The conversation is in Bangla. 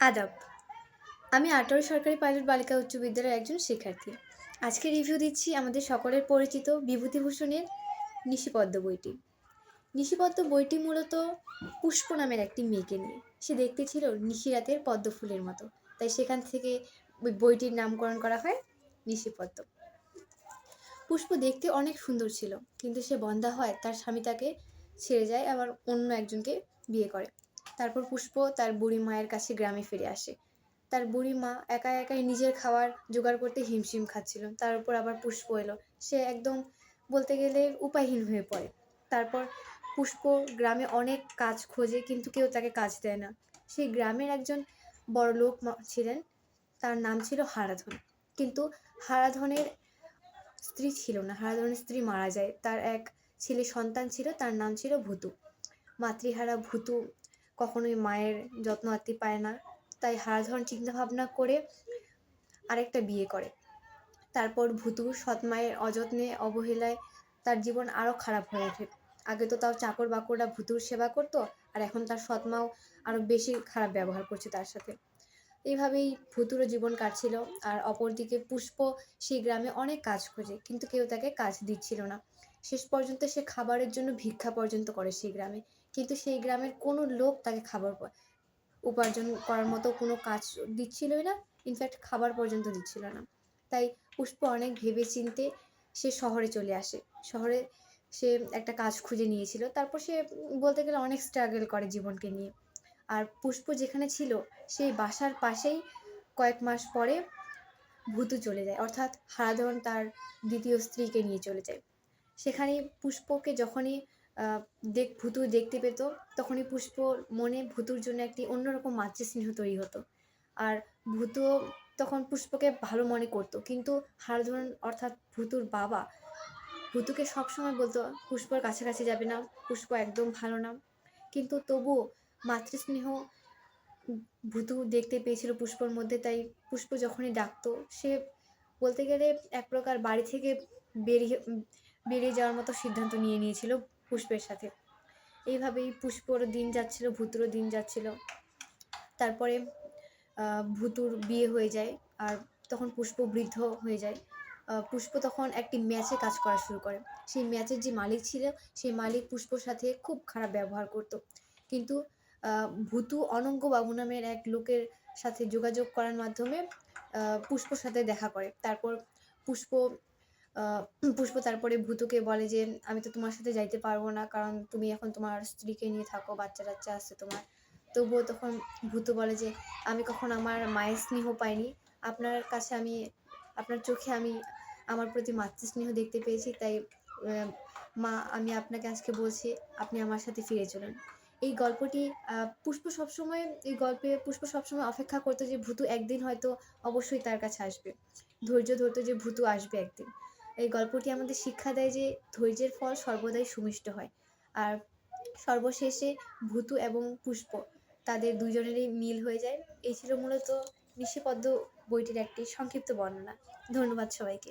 আদাব। আমি আটোয়ার সরকারি পাইলট বালিকা উচ্চ বিদ্যালয়ের একজন শিক্ষার্থী। আজকে রিভিউ দিচ্ছি আমাদের সকলের পরিচিত বিভূতিভূষণের নিশিপদ্ম বইটি। নিশিপদ্ম বইটি মূলত পুষ্প নামের একটি মেয়েকে নিয়ে। সে দেখতে ছিল নিশিরাতের পদ্ম ফুলের মতো। তাই সেখান থেকে ওই বইটির নামকরণ করা হয় নিশিপদ্ম। পুষ্প দেখতে অনেক সুন্দর ছিল, কিন্তু সে বন্ধা হয় তার স্বামী তাকে ছেড়ে যায়, আবার অন্য একজনকে বিয়ে করে। তারপর পুষ্প তার বুড়ি মায়ের কাছে গ্রামে ফিরে আসে। তার বুড়ি মা একা একাই নিজের খাবার জোগাড় করতে হিমশিম খাচ্ছিল। তার উপর আবার পুষ্প এলো। সে একদম বলতে গেলে উপায়হীন হয়ে পড়ে। তারপর পুষ্প গ্রামে অনেক কাজ খোঁজে কিন্তু কেউ তাকে কাজ দেয় না। সেই গ্রামের একজন বড় লোক ছিলেন। তার নাম ছিল হারাধন। কিন্তু হারাধনের স্ত্রী ছিল না। হারাধনের স্ত্রী মারা যায়। তার এক ছেলে সন্তান ছিল। তার নাম ছিল ভুতু। মাতৃহারা ভুতু কখনোই মায়ের যত্ন আত্মি পায় না। তাই হারাধন চিন্তা ভাবনা করে আরেকটা বিয়ে করে। তারপর ভুতু সৎ মায়ের অযত্নে অবহেলায় তার জীবন আরও খারাপ হয়ে ওঠে। আগে তো তাও চাকর বাকররা ভুতুর সেবা করতো, আর এখন তার সৎ মাও আরও বেশি খারাপ ব্যবহার করছে তার সাথে। এইভাবেই ভুতুরও জীবন কাটছিল, আর অপরদিকে পুষ্প সেই গ্রামে অনেক কাজ খোঁজে, কিন্তু কেউ তাকে কাজ দিচ্ছিল না। শেষ পর্যন্ত সে খাবারের জন্য ভিক্ষা পর্যন্ত করে সেই গ্রামে। কিন্তু সেই গ্রামের কোনো লোক তাকে খাবার উপার্জন করার মতো কোনো কাজ দিচ্ছিলই না। ইনফ্যাক্ট খাবার পর্যন্ত দিচ্ছিল না। তাই পুষ্প অনেক ভেবে চিনতে সে শহরে চলে আসে। শহরে সে একটা কাজ খুঁজে নিয়েছিল। তারপর সে বলতে গেলে অনেক স্ট্রাগল করে জীবনকে নিয়ে। আর পুষ্প যেখানে ছিল, সেই বাসার পাশেই কয়েক মাস পরে ভূতু চলে যায়। অর্থাৎ হারাধন তার দ্বিতীয় স্ত্রীকে নিয়ে চলে যায়। সেখানে পুষ্পকে যখনই দেখ ভুতু দেখতে পেত। তখনই পুষ্প মনে ভুতুর জন্য একটি অন্যরকম মাতৃস্নেহ তৈরি হতো। আর ভূতু তখন পুষ্পকে ভালো মনে করতো। কিন্তু হারধন অর্থাৎ ভূতুর বাবা ভূতুকে সবসময় বলতো, পুষ্পর কাছাকাছি যাবে না, পুষ্প একদম ভালো না। কিন্তু তবুও মাতৃস্নেহ ভূতু দেখতে পেয়েছিল পুষ্পর মধ্যে। তাই পুষ্প যখনই ডাকতো, সে বলতে গেলে এক প্রকার বাড়ি থেকে বেরিয়ে বেরিয়ে যাওয়ার মতো সিদ্ধান্ত নিয়ে নিয়েছিল। পুষ্পের সাথে। এইভাবেই পুষ্পর দিন যাচ্ছিল ভূতুরও দিন যাচ্ছিল। তারপরে ভূতুর বিয়ে হয়ে যায় আর তখন পুষ্প বৃদ্ধ হয়ে যায়। পুষ্প তখন একটি ম্যাচে কাজ করা শুরু করে। সেই ম্যাচের যে মালিক ছিল, সেই মালিক পুষ্পর সাথে খুব খারাপ ব্যবহার করত। কিন্তু ভূতু অনঙ্গ বাবু নামের এক লোকের সাথে যোগাযোগ করার মাধ্যমে পুষ্পর সাথে দেখা করে। তারপর পুষ্প পুষ্প তারপরে ভূতুকে বলে যে, আমি তো তোমার সাথে যাইতে পারব না, কারণ তুমি এখন তোমার স্ত্রীকে নিয়ে থাকো বাচ্চা টাচ্চা আছে তোমার। তবুও তখন ভূতু বলে যে, আমি কখন আমার মায়ের স্নেহ পাইনি। আপনার কাছে আমি, আপনার চোখে আমি আমার প্রতি মাতৃস্নেহ দেখতে পেয়েছি, তাই মা, আমি আপনাকে আজকে বলছি, আপনি আমার সাথে ফিরে চলুন। এই গল্পটি পুষ্প সবসময়, এই গল্পে পুষ্প সবসময় অপেক্ষা করতো যে, ভূতু একদিন হয়তো অবশ্যই তার কাছে আসবে। ধৈর্য ধরতো যে, ভূতু আসবে একদিন। এই গল্পটি আমাদের শিক্ষা দেয় যে ধৈর্যের ফল সর্বদাই সুমিষ্ট হয়। আর সর্বশেষে ভূতু এবং পুষ্প তাদের দুজনেরই মিল হয়ে যায়। এই ছিল মূলত নিশিপদ্ম বইটির একটি সংক্ষিপ্ত বর্ণনা। ধন্যবাদ সবাইকে।